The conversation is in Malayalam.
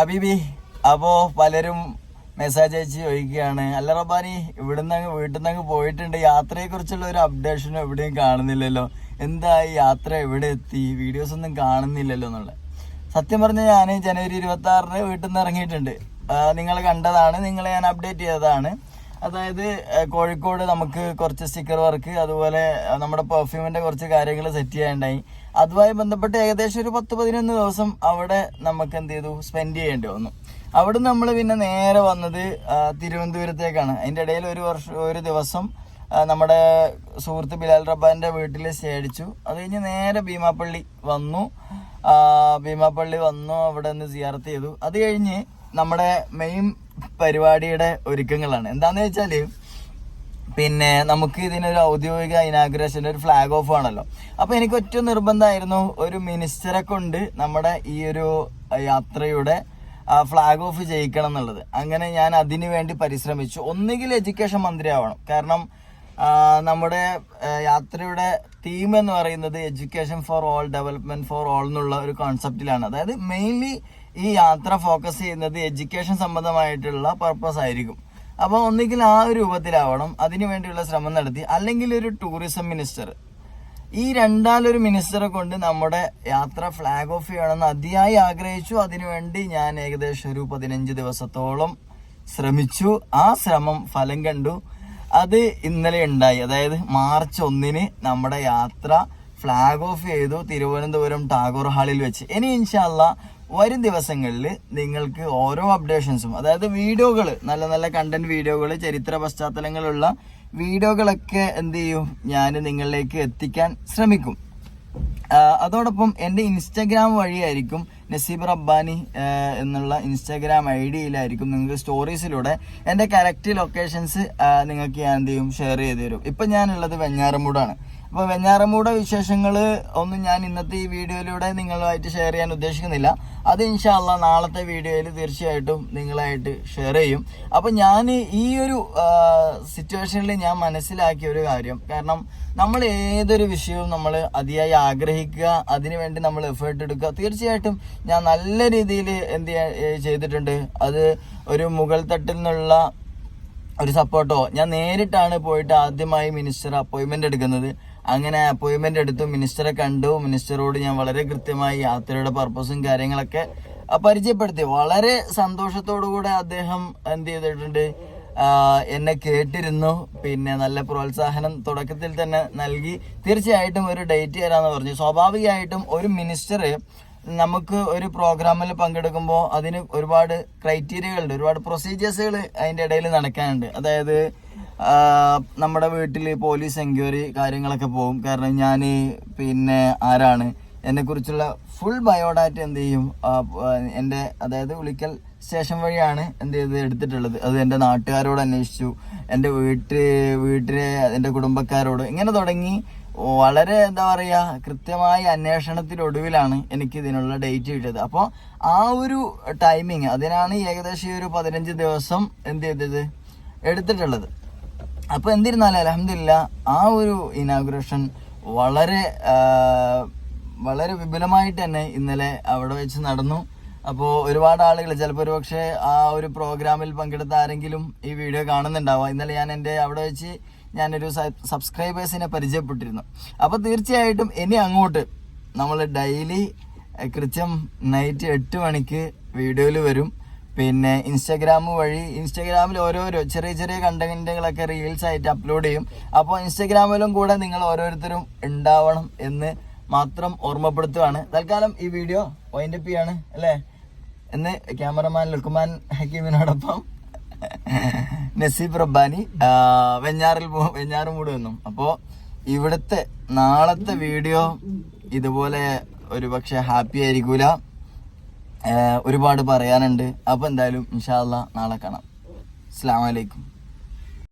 ഹബീബി അപ്പോൾ പലരും മെസ്സേജ് അയച്ച് ചോദിക്കുകയാണ്. അല്ല റബ്ബാനി ഇവിടുന്ന് അങ്ങ് വീട്ടിൽ നിന്ന് പോയിട്ടുണ്ട്. യാത്രയെക്കുറിച്ചുള്ള ഒരു അപ്ഡേഷനും എവിടെയും കാണുന്നില്ലല്ലോ. എന്താ ഈ യാത്ര എവിടെ എത്തി? വീഡിയോസ് ഒന്നും കാണുന്നില്ലല്ലോ എന്നുള്ള. സത്യം പറഞ്ഞാൽ ഞാൻ ജനുവരി ഇരുപത്തി ആറിന് വീട്ടിൽ നിന്ന് ഇറങ്ങിയിട്ടുണ്ട് നിങ്ങൾ കണ്ടതാണ്. നിങ്ങളെ ഞാൻ അപ്ഡേറ്റ് ചെയ്തതാണ്. അതായത് കോഴിക്കോട് നമുക്ക് കുറച്ച് സ്റ്റിക്കർ വർക്ക് അതുപോലെ നമ്മുടെ പെർഫ്യൂമിന്റെ കുറച്ച് കാര്യങ്ങൾ സെറ്റ് ചെയ്യാനുണ്ടായി. അതുമായി ബന്ധപ്പെട്ട് ഏകദേശം ഒരു പത്ത് പതിനൊന്ന് ദിവസം അവിടെ നമുക്ക് എന്ത് ചെയ്തു? സ്പെൻഡ് ചെയ്യേണ്ടി വന്നു. അവിടെ നമ്മൾ പിന്നെ നേരെ വന്നത് തിരുവനന്തപുരത്തേക്കാണ്. അതിന്റെ ഇടയിൽ ഒരു വർഷം ഒരു ദിവസം നമ്മുടെ സുഹൃത്ത് ബിലാൽ റബ്ബാന്റെ വീട്ടിൽ സ്റ്റേ അടിച്ചു. അത് കഴിഞ്ഞ് നേരെ ഭീമാപ്പള്ളി വന്നു. ഭീമാപ്പള്ളി വന്നു അവിടെ നിന്ന് സിയാർത്ത് ചെയ്തു. അത് കഴിഞ്ഞ് നമ്മുടെ മെയിൻ പരിപാടിയുടെ ഒരുക്കങ്ങളാണ്. എന്താന്ന് വെച്ചാൽ പിന്നെ നമുക്ക് ഇതിനൊരു ഔദ്യോഗിക ഇനാഗ്രേഷന്റെ ഒരു ഫ്ലാഗ് ഓഫ് ആണല്ലോ. അപ്പോൾ എനിക്ക് ഒറ്റ നിർബന്ധമായിരുന്നു ഒരു മിനിസ്റ്ററെ കൊണ്ട് നമ്മുടെ ഈ ഒരു യാത്രയുടെ ഫ്ലാഗ് ഓഫ് ചെയ്യിക്കണം എന്നുള്ളത്. അങ്ങനെ ഞാൻ അതിനു വേണ്ടി പരിശ്രമിച്ചു. ഒന്നുകിൽ എഡ്യൂക്കേഷൻ മന്ത്രി ആവണം കാരണം നമ്മുടെ യാത്രയുടെ തീം എന്ന് പറയുന്നത് education for all development for all എന്നുള്ള ഒരു കോൺസെപ്റ്റിലാണ് അതായത് മെയിൻലി ഈ യാത്ര ഫോക്കസ് ചെയ്യുന്നത് എഡ്യൂക്കേഷൻ സംബന്ധമായിട്ടുള്ള പർപ്പസ് ആയിരിക്കും. അപ്പോൾ ഒന്നുകിൽ ആ ഒരു രൂപത്തിലാവണം അതിനു വേണ്ടിയുള്ള ശ്രമം നടത്തി അല്ലെങ്കിൽ ഒരു ടൂറിസം മിനിസ്റ്റർ ഈ രണ്ടാലൊരു മിനിസ്റ്ററെ കൊണ്ട് നമ്മുടെ യാത്ര ഫ്ലാഗ് ഓഫ് ചെയ്യണമെന്ന് അതിയായി ആഗ്രഹിച്ചു. അതിനുവേണ്ടി ഞാൻ ഏകദേശം ഒരു പതിനഞ്ച് ദിവസത്തോളം ശ്രമിച്ചു. ആ ശ്രമം ഫലം കണ്ടു. അത് ഇന്നലെ ഉണ്ടായി. അതായത് മാർച്ച് ഒന്നിന് നമ്മുടെ യാത്ര ഫ്ലാഗ് ഓഫ് ചെയ്തു തിരുവനന്തപുരം ടാഗോർ ഹാളിൽ വെച്ച്. ഇനി ഇൻഷാല്ല വരും ദിവസങ്ങളിൽ നിങ്ങൾക്ക് ഓരോ അപ്ഡേഷൻസും അതായത് വീഡിയോകൾ നല്ല നല്ല കണ്ടന്റ് വീഡിയോകൾ ചരിത്ര പശ്ചാത്തലങ്ങളുള്ള വീഡിയോകളൊക്കെ എന്ത് ചെയ്യും? ഞാൻ നിങ്ങളിലേക്ക് എത്തിക്കാൻ ശ്രമിക്കും. അതോടൊപ്പം എന്റെ ഇൻസ്റ്റാഗ്രാം വഴിയായിരിക്കും നസീബ് റബ്ബാനി എന്നുള്ള ഇൻസ്റ്റാഗ്രാം ഐ ഡിയിലായിരിക്കും നിങ്ങൾക്ക് സ്റ്റോറീസിലൂടെ എന്റെ കറക്റ്റ് ലൊക്കേഷൻസ് നിങ്ങൾക്ക് ഞാൻ എന്ത് ചെയ്യും? ഷെയർ ചെയ്ത് തരും. ഇപ്പം ഞാനുള്ളത് വെഞ്ഞാറമൂടാണ് അപ്പോൾ വെഞ്ഞാറമൂട വിശേഷങ്ങൾ ഒന്നും ഞാൻ ഇന്നത്തെ ഈ വീഡിയോയിലൂടെ നിങ്ങളുമായിട്ട് ഷെയർ ചെയ്യാൻ ഉദ്ദേശിക്കുന്നില്ല. അത് ഇൻഷാല്ല നാളത്തെ വീഡിയോയിൽ തീർച്ചയായിട്ടും നിങ്ങളായിട്ട് ഷെയർ ചെയ്യും. അപ്പോൾ ഞാൻ ഈ ഒരു സിറ്റുവേഷനിൽ ഞാൻ മനസ്സിലാക്കിയ ഒരു കാര്യം. കാരണം നമ്മൾ ഏതൊരു വിഷയവും നമ്മൾ അതിയായി ആഗ്രഹിക്കുക അതിനുവേണ്ടി നമ്മൾ എഫേർട്ട് എടുക്കുക. തീർച്ചയായിട്ടും ഞാൻ നല്ല രീതിയിൽ എന്ത് ചെയ്തിട്ടുണ്ട്. അത് ഒരു മുകൾ തട്ടിൽ നിന്നുള്ള ഒരു സപ്പോർട്ടോ ഞാൻ നേരിട്ടാണ് പോയിട്ട് ആദ്യമായി മിനിസ്റ്റർ അപ്പോയിന്റ്മെന്റ് എടുക്കുന്നത്. അങ്ങനെ അപ്പോയിന്റ്മെന്റ് എടുത്തു. മിനിസ്റ്ററെ കണ്ടു. മിനിസ്റ്ററോട് ഞാൻ വളരെ കൃത്യമായി യാത്രയുടെ പർപ്പസും കാര്യങ്ങളൊക്കെ പരിചയപ്പെടുത്തി. വളരെ സന്തോഷത്തോടു കൂടെ അദ്ദേഹം എന്ത് ചെയ്തിട്ടുണ്ട്? എന്നെ കേട്ടിരുന്നു. പിന്നെ നല്ല പ്രോത്സാഹനം തുടക്കത്തിൽ തന്നെ നൽകി. തീർച്ചയായിട്ടും ഒരു ഡേറ്റ് തരാന്ന് പറഞ്ഞു. സ്വാഭാവികമായിട്ടും ഒരു മിനിസ്റ്റർ നമുക്ക് ഒരു പ്രോഗ്രാമിൽ പങ്കെടുക്കുമ്പോൾ അതിന് ഒരുപാട് ക്രൈറ്റീരിയകളുണ്ട് ഒരുപാട് പ്രൊസീജിയേഴ്സുകൾ അതിന്റെ ഇടയിൽ നടക്കാനുണ്ട്. അതായത് നമ്മുടെ വീട്ടിൽ പോലീസ് എൻക്വയറി കാര്യങ്ങളൊക്കെ പോകും കാരണം ഞാൻ പിന്നെ ആരാണ് എന്നെക്കുറിച്ചുള്ള ഫുൾ ബയോഡാറ്റ എന്ത് ചെയ്യും എന്റെ അതായത് വിളിക്കൽ സ്റ്റേഷൻ വഴിയാണ് എന്ത് ചെയ്ത് എടുത്തിട്ടുള്ളത്. അത് എന്റെ നാട്ടുകാരോട് അന്വേഷിച്ചു എന്റെ വീട്ടിൽ വീട്ടിലെ എന്റെ കുടുംബക്കാരോട് ഇങ്ങനെ തുടങ്ങി വളരെ എന്താ പറയുക കൃത്യമായ അന്വേഷണത്തിനൊടുവിലാണ് എനിക്ക് ഇതിനുള്ള ഡേറ്റ് കിട്ടിയത്. അപ്പോൾ ആ ഒരു ടൈമിങ് അതിനാണ് ഏകദേശം ഈ ഒരു പതിനഞ്ച് ദിവസം എന്ത് ചെയ്തത്? എടുത്തിട്ടുള്ളത്. അപ്പോൾ എന്തിരുന്നാലും അലഹമില്ല ആ ഒരു ഇനാഗുറേഷൻ വളരെ വളരെ വിപുലമായിട്ട് തന്നെ ഇന്നലെ അവിടെ വെച്ച് നടന്നു. അപ്പോൾ ഒരുപാട് ആളുകൾ ചിലപ്പോൾ ഒരു പക്ഷേ ആ ഒരു പ്രോഗ്രാമിൽ പങ്കെടുത്ത ആരെങ്കിലും ഈ വീഡിയോ കാണുന്നുണ്ടാവാം. ഇന്നലെ ഞാൻ എന്റെ അവിടെ വെച്ച് ഞാനൊരു സബ്സ്ക്രൈബേഴ്സിനെ പരിചയപ്പെട്ടിരുന്നു. അപ്പോൾ തീർച്ചയായിട്ടും ഇനി അങ്ങോട്ട് നമ്മൾ ഡെയിലി കൃത്യം നൈറ്റ് എട്ട് മണിക്ക് വീഡിയോയിൽ വരും. പിന്നെ ഇൻസ്റ്റാഗ്രാം വഴി ഇൻസ്റ്റാഗ്രാമിൽ ഓരോരോ ചെറിയ ചെറിയ കണ്ടന്റുകളൊക്കെ റീൽസ് ആയിട്ട് അപ്ലോഡ് ചെയ്യും. അപ്പോൾ ഇൻസ്റ്റാഗ്രാമിലും കൂടെ നിങ്ങൾ ഓരോരുത്തരും ഉണ്ടാവണം എന്ന് മാത്രം ഓർമ്മപ്പെടുത്തുകയാണ് തൽക്കാലം ഈ വീഡിയോ വൈൻഡപ്പ് ചെയ്യാണ് അല്ലേ? എന്ന് ക്യാമറമാൻ ലുക്കുമാൻ ഹക്കീമിനോടൊപ്പം നസീബ് റബ്ബാനി വെഞ്ഞാറിൽ പോ- വെഞ്ഞാറുമൂട് വന്നു അപ്പോൾ ഇവിടുത്തെ നാളത്തെ വീഡിയോ ഇതുപോലെ ഒരു പക്ഷെ ഹാപ്പി ആയിരിക്കൂല. ഒരുപാട് പറയാനുണ്ട്. അപ്പോൾ എന്തായാലും ഇൻഷാല്ല നാളെ കാണാം. അസ്സാം വലൈക്കും